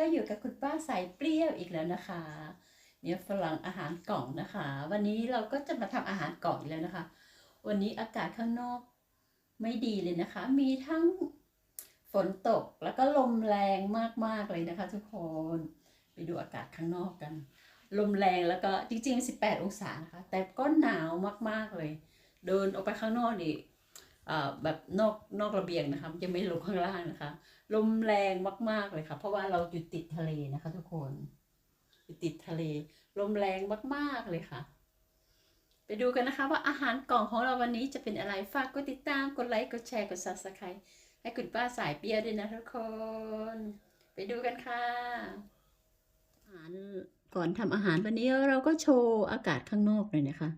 ก็อยู่กับคุณป้าสายเปรี้ยวอีกแล้วนะคะ เนี่ยฝรั่งอาหารกล่องนะคะ วันนี้เราก็จะมาทำอาหารกล่องอีกแล้วนะคะ วันนี้อากาศข้างนอกไม่ดีเลยนะคะ มีทั้งฝนตกแล้วก็ลมแรงมากๆเลยนะคะ ทุกคนไปดูอากาศข้างนอกกัน ลมแรงแล้วก็จริงๆ 18 องศานะคะ แต่ก็หนาวมากๆเลย เดินออกไปข้างนอกนี่แบบนอกนอกระเบียงนะคะยังไม่ลงข้างล่างนะคะ ลมแรงมาก ๆ เลยค่ะ เพราะว่าเราอยู่ติดทะเลนะคะ ทุกคนอยู่ติดทะเล ลมแรงมาก ๆ เลยค่ะ ไปดูกันนะคะ ว่าอาหารกล่องของเราวันนี้จะเป็นอะไร ฝากกดติดตาม กดไลค์ กดแชร์ กด subscribe ให้คุณป้าสายเปียด้วยนะทุกคน ไปดูกันค่ะอาหารก่อนทำอาหารวันนี้เราก็โชว์อากาศข้างนอกเลยนะคะ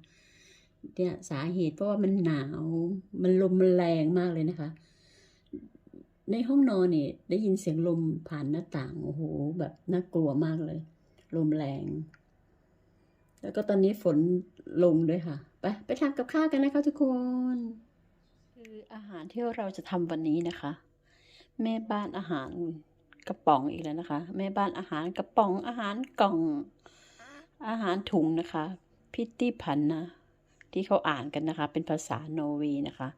เนี่ยสาเหตุเพราะว่ามันหนาว มันลมมันแรงมากเลยนะคะ ในห้องนอนเนี่ยได้ยินเสียงลมผ่านหน้าต่างโอ้โหแบบน่ากลัวมากเลย ลมแรง แล้วก็ตอนนี้ฝนลงด้วยค่ะ ไปไปทำกับข้าวกันนะคะทุกคน คืออาหารที่เราจะทำวันนี้นะคะ แม่บ้านอาหารกระป๋องอีกแล้วนะคะ แม่บ้านอาหารกระป๋องอาหารกล่อง อาหารถุงนะคะ พิตตี้พันนะที่เขาอ่านกันนะคะ เป็นภาษาโนเวย์นะคะ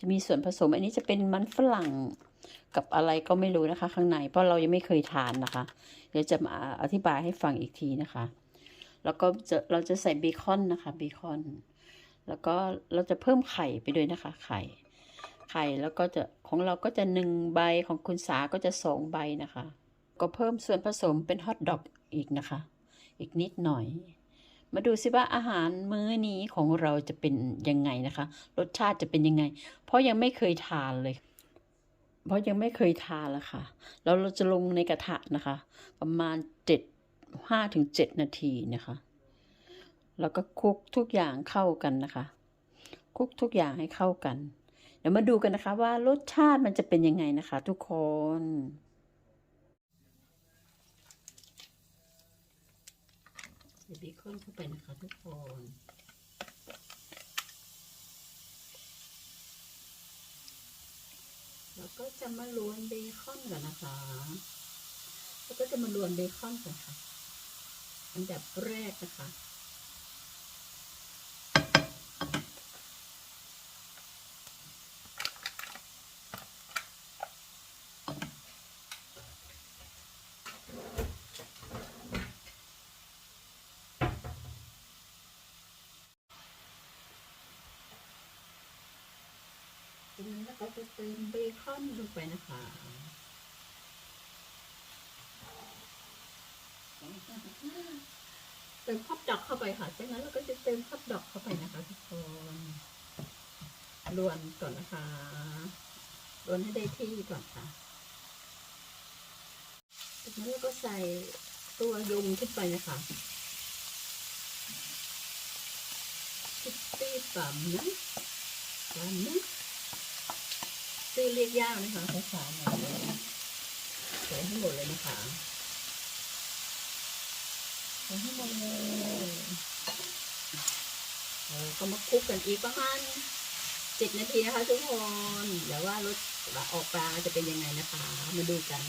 จะมีส่วนผสมอันนี้จะเป็นมันฝรั่งกับอะไรก็ไม่รู้นะคะ ข้างในเพราะเรายังไม่เคยทานนะคะ เดี๋ยวจะมาอธิบายให้ฟังอีกทีนะคะ แล้วก็จะเราจะใส่เบคอนนะคะเบคอน แล้วก็เราจะเพิ่มไข่ไปด้วยนะคะ ไข่ ไข่แล้วก็จะของเราก็จะหนึ่งใบของคุณสาก็จะสองใบนะคะ ก็เพิ่มส่วนผสมเป็นฮอทดอกอีกนะคะ อีกนิดหน่อย มาดูซิว่าอาหารมื้อนี้ของเราจะเป็นยังไงนะคะ รสชาติจะเป็นยังไง เพราะยังไม่เคยทานเลย เพราะยังไม่เคยทานละค่ะแล้วเราจะลงในกระทะนะคะ ประมาณเจ็ดห้าถึงเจ็ดนาทีนะคะ แล้วก็คลุกทุกอย่างเข้ากันนะคะคลุกทุกอย่างให้เข้ากัน เดี๋ยวมาดูกันนะคะว่ารสชาติมันจะเป็นยังไงนะคะ ทุกคนใส่ เบคอนเข้าไปนะคะทุกคนแล้วก็จะมาล้วนเบคอนก่อนนะคะ แล้วก็จะมาล้วนเบคอนก่อนค่ะ อันดับแรกนะคะ จะเติมเบคอนลงไปนะคะเติมฮอทดอกเข้าไปค่ะ จากนั้นเราก็จะเติมฮอทดอกเข้าไปนะคะทุกคนรวนก่อนนะคะรวนให้ได้ที่ก่อนค่ะ จากนั้นเราก็ใส่ตัวยุงขึ้นไปนะคะคิตตี้ปั๊มนะปั๊มนะ ชื่อเรียกยากนะคะขาขาหน่อยใส่ให้หมดเลยนะคะใส่ให้หมดเลยเราก็มาคลุกกันอีกประมาณเจ็ดนาทีนะคะทุกคนเดี๋ยวว่ารสออกปลาจะเป็นยังไงนะคะ มาดูกัน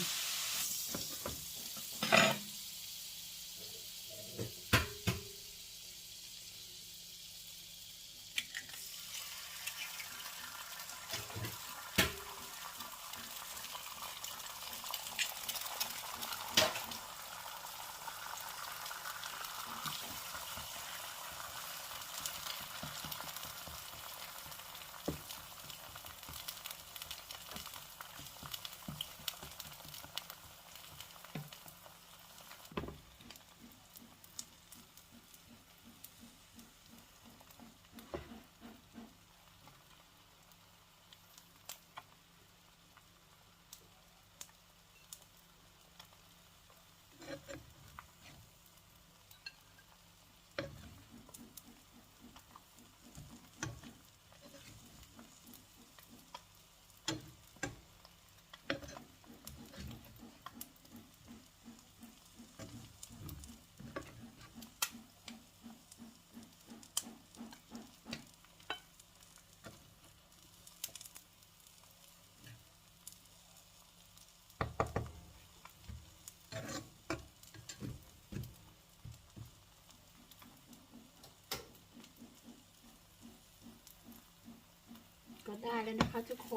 ก็ได้แล้วนะคะทุกค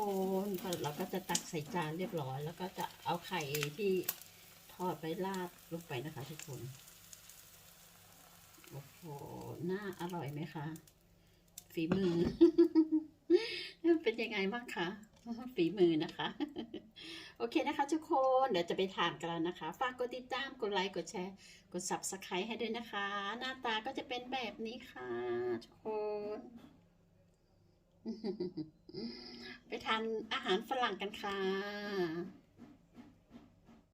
นเราก็จะตักใส่จานเรียบร้อย แล้วก็จะเอาไข่ที่ทอดไปราดลงไปนะคะทุกคนโอ้โหน่าอร่อยไหมคะ ฝีมือ เป็นยังไงบ้างคะ ฝีมือนะคะ โอเคนะคะทุกคนเดี๋ยวจะไปทานกันแล้วนะคะ ฝากกดติดตามกดไลค์กดแชร์กด subscribe ให้ด้วยนะคะ หน้าตาก็จะเป็นแบบนี้ค่ะ ทุกคน ไปทานอาหารฝรั่งกันค่ะ